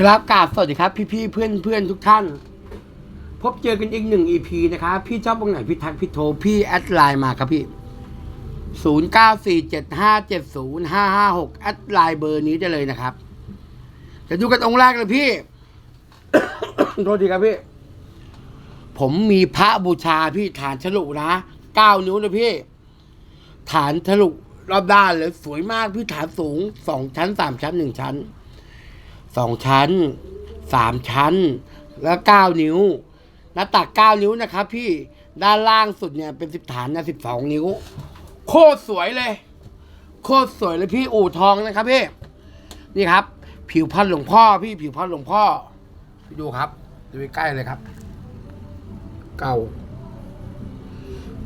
ครับกราบสวัสดีครับ พี่ๆเพื่อนเพื่อนๆทุกท่าน พบเจอกันอีกหนึ่ง EP นะครับ พี่ชอบตรงไหนพี่ทักพี่โทรพี่แอดไลน์มาครับพี่0 9 4 7 5 7 0 5 5 6แอดไลน์เบอร์นี้ได้เลยนะครับ จะดูกันองค์แรกเลยพี่ โทษทีครับพี่ ผมมีพระบูชาพี่ฐานฉลุนะเก้านิ้วนะพี่ ฐานฉลุรอบด้านเลยสวยมากพี่ฐานสูงสองชั้นสามชั้นหนึ่งชั้น สองชั้นสามชั้น แล้วเก้านิ้ว หน้าตักเก้านิ้วนะครับ พี่ด้านล่างสุดเนี่ยเป็นสิบฐานนะสิบสองนิ้ว โคตรสวยเลย โคตรสวยเลยพี่อู่ทองนะครับพี่นี่ครับ ผิวพันธุ์หลวงพ่อพี่ผิวพันธุ์หลวงพ่อพดูครับดูใกล้เลยครับ เก่า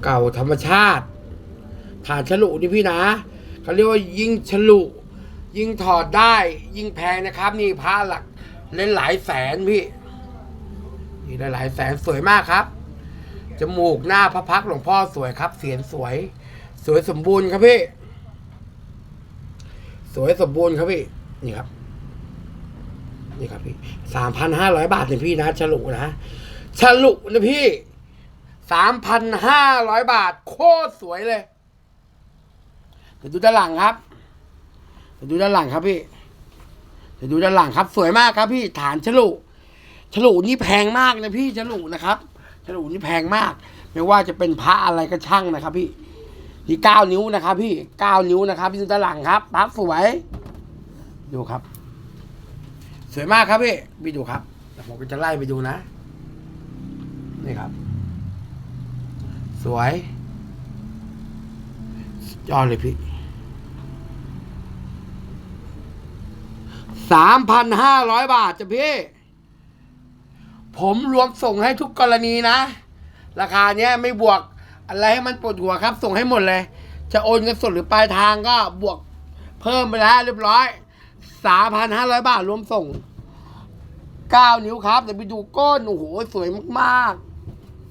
เก่าธรรมชาติ ฐานฉลุนี่พี่นะเขาเรียกว่ายิงฉลุ ยิ่งถอดได้ยิ่งแพงนะครับ นี่พระหลักเล่นหลายแสนพี่นี่หลายแสนสวยมากครับจมูกหน้าพระพักหลวงพ่อสวยครับเสียงสวย สวยสมบูรณ์ครับพี่ สวยสมบูรณ์ครับพี่นี่ครับ นี่ครับพี่สามพันห้าร้อยบาทเนี่ยพี่นะฉลุนะฉลุนะพี่สามพันห้าร้อยบาท โคตรสวยเลยเดี๋ยวดูด้านหลังครับ เดี๋ยวดูด้านหลังครับพี่เดี๋ยวดูด้านหลังครับ สวยมากครับพี่ฐานฉลุฉลุนี่แพงมากนะพี่ฉลุนะครับฉลุนี่แพงมาก ไม่ว่าจะเป็นพระอะไรก็ช่างนะครับ พี่นี่เก้านิ้วนะครับ พี่เก้านิ้วนะครับ พี่ดูด้านหลังครับพระสวย ดูครับ สวยมากครับพี่พี่ดูครับแต่ผมก็จะไล่ไปดูนะ นี่ครับ สวยสุดยอดเลยพี่ สามพันห้าร้อยบาทจ้ะพี่ ผมรวมส่งให้ทุกกรณีนะ ราคาเนี้ยไม่บวกอะไรให้มันปวดหัวครับ ส่งให้หมดเลย จะโอนเงินสดหรือปลายทางก็บวกเพิ่มไปแล้วเรียบร้อยสามพันห้าร้อยบาทรวมส่งเก้านิ้วครับเดี๋ยวไปดูก้นโอ้โหสวยมาก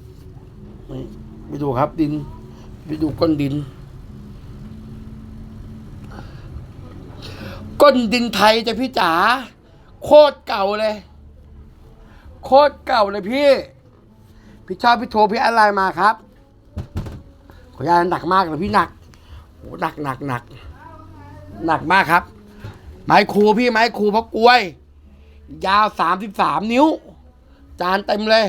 ๆนี่ไปดูครับดิน ไปดูก้นดิน ก้นดินไทยจะพี่จ๋าโคตรเก่าเลย โคตรเก่าเลยพี่ พี่ชอบพี่โทรพี่อะไรมาครับขออนุญาตหนักมากเลยพี่หนักโอ้หนักหนักหนักหนักมากครับ ไม้ครูพี่ไม้ครูพราะกล้วย ยาวสามสิบสามนิ้ว จานเต็มเลย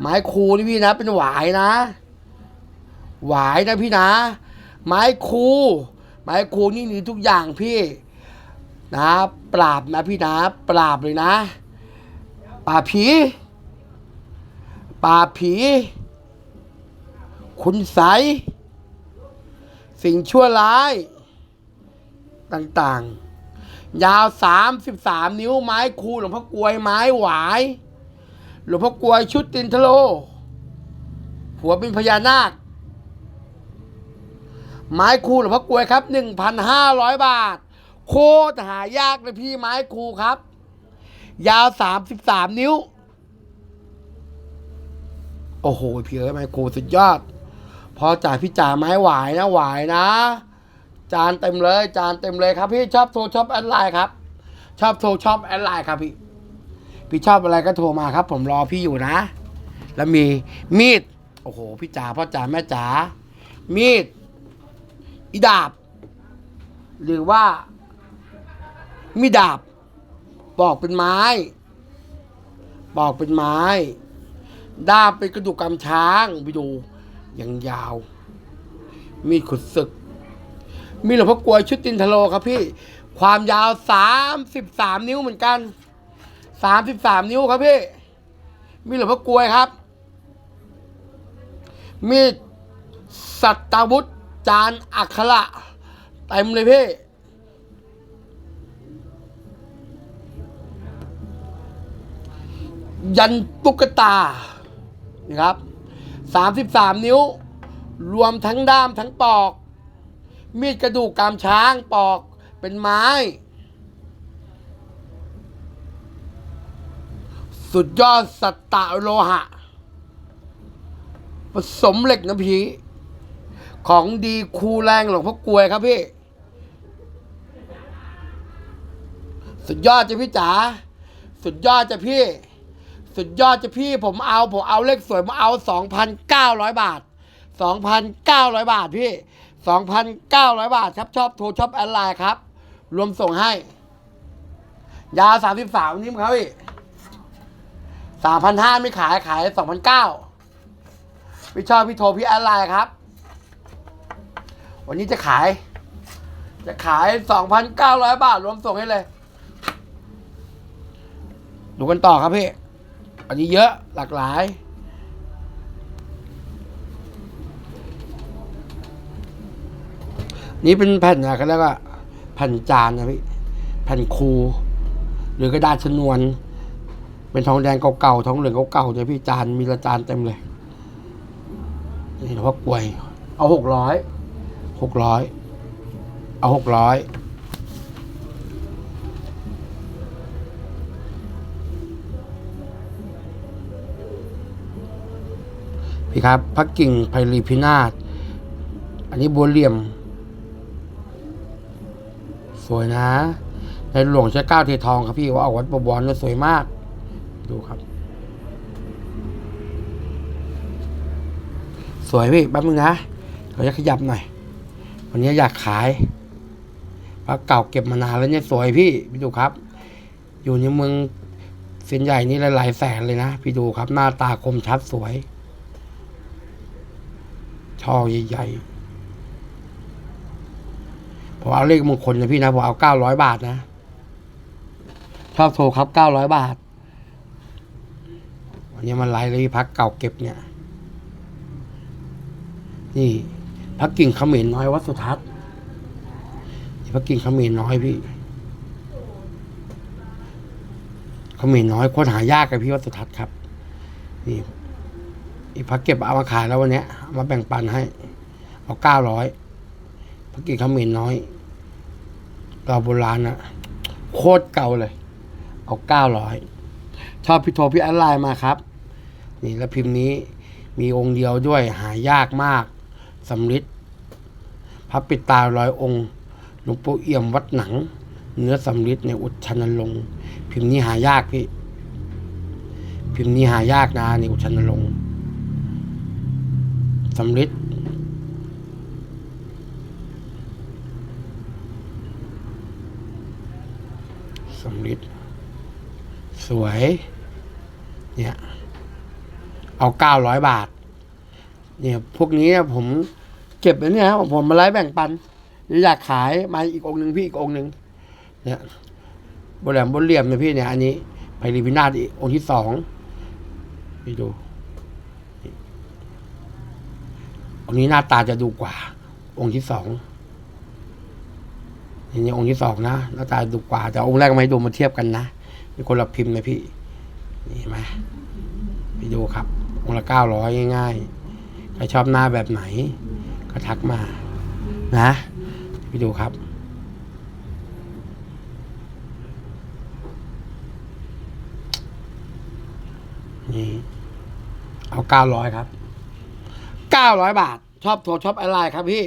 ไม้ครูนี่พี่นะ เป็นหวายนะ หวายนะพี่นะ ไม้ครู ไม้ครูนี่มีทุกอย่างพี่นะ ปราบนะพี่นะ ปราบเลยนะปราผีปราผี คุณใสสิ่งชั่วร้าย ต่างๆ ยาวสามสิบสามนิ้วไม้คูหลวงพ่อกลวยไม้หวาย หลวงพ่อกลวยชุดตินทโล หัวเป็นพญานาค ไม้คูหลวงพ่อกลวยครับหนึ่งพันห้าร้อยบาท โคตรหายากเลยพี่ไม้คูครับ ยาวสามสิบสามนิ้ว โอ้โหพี่เอ๋ยไม้คูสุดยอด พอจ่ายพี่จ่าไม้หวายนะหวายนะ จานเต็มเลย จานเต็มเลยครับพี่ชอบโทรชอบแอดไลน์ครับ ชอบโทรชอบแอดไลน์ครับพี่ พี่ชอบอะไรก็โทรมาครับ ผมรอพี่อยู่นะ แล้วมีมีด โอ้โห พี่จ๋าพ่อจ๋าแม่จ๋ามีด อีดาบ หรือว่า มีดาบ ปอกเป็นไม้ ปอกเป็นไม้ ดามเป็นกระดูกกำช้างไปดูยังยาว มีขุดศึก มีหลวงพ่อกลวยชุดตินทโลครับพี่ ความยาวสามสิบสามนิ้วเหมือนกันสามสิบสามนิ้วครับพี่ มีหลวงพ่อกลวยครับ มีสัตวุธ จานอักขระเต็มเลยพี่ ยันตุ๊กตานะครับสามสิบสามนิ้ว รวมทั้งด้ามทั้งปอก มีดกระดูกกามช้างปอกเป็นไม้ สุดยอดสัตตะโลหะ ผสมเหล็กนะพี่ ของดีคูแรงหลวงพ่อกลวยครับพี่ สุดยอดจ้ะพี่จ๋าสุดยอดจ้ะพี่ สุดยอดจ้ะพี่ผมเอาผมเอาเลขสวยมาเอาสองพันเก้าร้อยบาทสองพันเก้าร้อยบาทพี่สองพันเก้าร้อยบาทครับชอบโทรชอบแอดไลน์ครับ รวมส่งให้ ยาวสามสิบสามนิ้วครับพี่สามพันห้าไม่ขายขายสองพันเก้าพี่ชอบพี่โทรพี่แอดไลน์ครับ วันนี้จะขาย จะขายสองพันเก้าร้อยบาท รวมส่งให้เลย ดูกันต่อครับพี่ อันนี้เยอะหลากหลาย นี่เป็นแผ่นอะไรเขาเรียกว่าแผ่นจานนะพี่ แผ่นคู หรือกระดาษชนวน เป็นทองแดงเก่าๆ ทองเหลืองเก่าๆเนี่ยพี่จานมีละจานเต็มเลย นี่หลวงพ่อกลวย เอาหกร้อย หกร้อยเอาหกร้อยพี่ครับพักกิ่งไพรีพินาศอันนี้บัวเหลี่ยม สวยนะ ในหลวงเช้ก้าวเททองครับพี่ว่าออกวัดประวรเนี่ยสวยมาก ดูครับ สวยพี่แป๊บนึงนะเราจะขยับหน่อย วันนี้อยากขายพระเก่าเก็บมานานแล้วเนี่ยสวยพี่พี่ดูครับ อยู่ในเมืองเส้นใหญ่นี่หลายแสนเลยนะพี่ดูครับ หน้าตาคมชัดสวย ช่อใหญ่ๆผมเอาเลขมงคลนะพี่นะผมเอาเก้าร้อยบาทนะชอบโทรครับเก้าร้อยบาท วันนี้มันไลฟ์เลยพักเก่าเก็บเนี่ย นี่ พักกิ่งเขมรน้อยวัดสุทัศน์พักกิ่งเขมรน้อยพี่เขมรน้อยคนหายากกับพี่วัดสุทัศน์ครับนี่อีพักเก็บเอามาขายแล้ววันนี้มาแบ่งปันให้ เอาเก้าร้อยพักกิ่งเขมรน้อยตาโบราณนะโคตรเก่าเลย เอาเก้าร้อยชอบพี่โทรพี่แอดไลน์มาครับ นี่แล้วพิมพ์นี้มีองค์เดียวด้วยหายากมาก สำริดพระปิตาร้อยองค์หลวงปู่เอี่ยมวัดหนัง เนื้อสำริดในอุชันลง พิมพ์นี้หายากพี่ พิมพ์นี้หายากนะในอุชันลงสำริดสำริดสวย เนี่ย เอาเก้าร้อยบาท เนี่ย พวกนี้ผม ก็บไว้เนี่ยครับผมมาไล่แบ่งปันอยากขายมาอีกองหนึ่งพี่อีกองหนึ่งเนี่ยบนแหลมบนเหลี่ยมเนี่ยพี่เนี่ยอันนี้ไพรีพินาศอีกองค์ที่สองพี่ดูองค์นี้หน้าตาจะดูกว่า องค์ที่สองนี่องค์ที่สองนะหน้าตาดูกว่า แต่องค์แรกไม่ดูมาเทียบกันนะเป็นคนละพิมพ์นะพี่นี่ไหมไปดูครับองค์ละเก้าร้อยง่ายๆใครชอบหน้าแบบไหน ก็ทักมา นะไปดูครับนี่เอาเก้าร้อยครับเก้าร้อยบาท ชอบโทรชอบอะไรครับพี่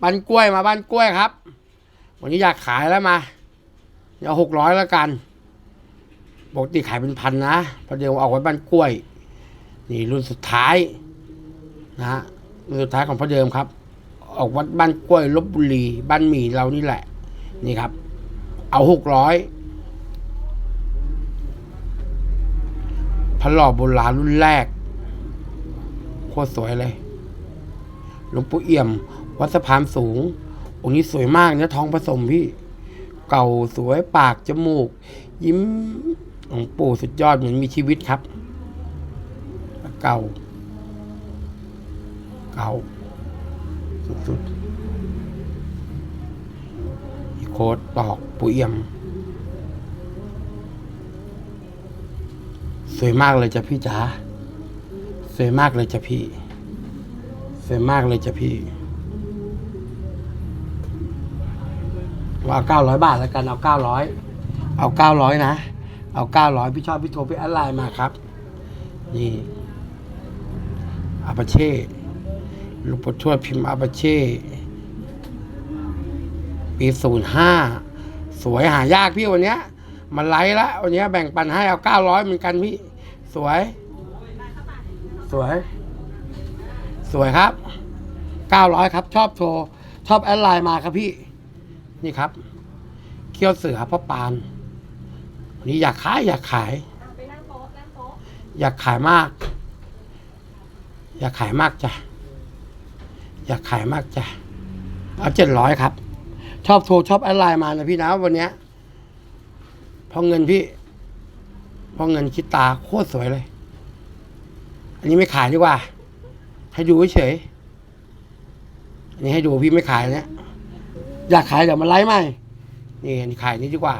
บ้านกล้วยมาบ้านกล้วยครับ วันนี้อยากขายแล้วมาเอาหกร้อยแล้วกันปกติขายเป็นพันนะเพอเดี๋ยวเอาไว้บ้านกล้วย นี่รุ่นสุดท้ายนะ ฮะรุ่นสุดท้ายของพ่อเดิมครับ ออกวัดบ้านกล้วยลบบุรีบ้านหมี่เรานี่แหละ นี่ครับ เอาหกร้อยพระหล่อโบราณรุ่นแรก โคตรสวยเลยหลวงปู่เอี่ยม วัดสะพานสูง องค์นี้สวยมากเนื้อทองผสมพี่ เก่าสวยปากจมูก ยิ้มหลวงปู่สุดยอดเหมือนมีชีวิตครับ เก่า เก่าสุดๆอีโคดตอกปุเอี่ยม สวยมากเลยจ้ะพี่จ๋าสวยมากเลยจ้ะพี่ สวยมากเลยจ้ะพี่ว่าเก้าร้อยบาทแล้วกันเอาเก้าร้อยเอาเก้าร้อยนะ เอาเก้าร้อยพี่ชอบพี่โทรพี่อดไลน์มาครับ นี่อาปาเช่ ลูกปทวดพิมพ์อาปาเช่ปีศูนย์ห้าสวยหายากพี่วันเนี้ย มันไลฟ์ละวันเนี้ยแบ่งปันให้เอาเก้าร้อยเหมือนกันพี่ สวย สวย สวยครับเก้าร้อยครับ ชอบโทร ชอบแอดไลน์มาครับพี่ นี่ครับ เคี่ยวเสือพ่อปานวันนี้อยากขาย อยากขายอยากขายมาก อยากขายมากจ้ะ อยากขายมากจ้ะเอาเจ็ดร้อยครับ ชอบโทรชอบแอดไลน์มานะพี่นะวันเนี้ยเพอเงินพี่เพอเงินคิดตาโคตรสวยเลย อันนี้ไม่ขายดีกว่า ให้ดูเฉยๆอันนี้ให้ดูพี่ไม่ขายเนี่ยอยากขายเดี๋ยวมาไลฟ์ใหม่นี่อันนี้ขายนี้ดีกว่า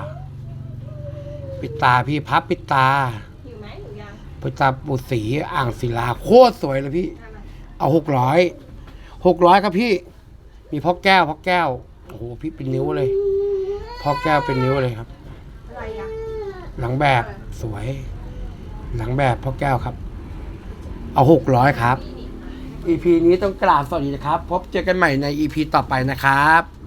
ปิดตาพี่พับปิดตาหิวไหมหิวยังพระตาปุสีอ่างศิลาโคตรสวยเลยพี่อะมาเอาหกร้อย หกร้อยครับพี่ มีพ่อแก้วพ่อแก้วโอ้โหพี่เป็นนิ้วเลยพ่อแก้วเป็นนิ้วเลยครับ อะไรอะหลังแบบสวย หลังแบบพ่อแก้วครับ เอาหกร้อยครับ EP นี้ต้องกราบสวัสดีนะครับ พบเจอกันใหม่ใน EP ต่อไปนะครับ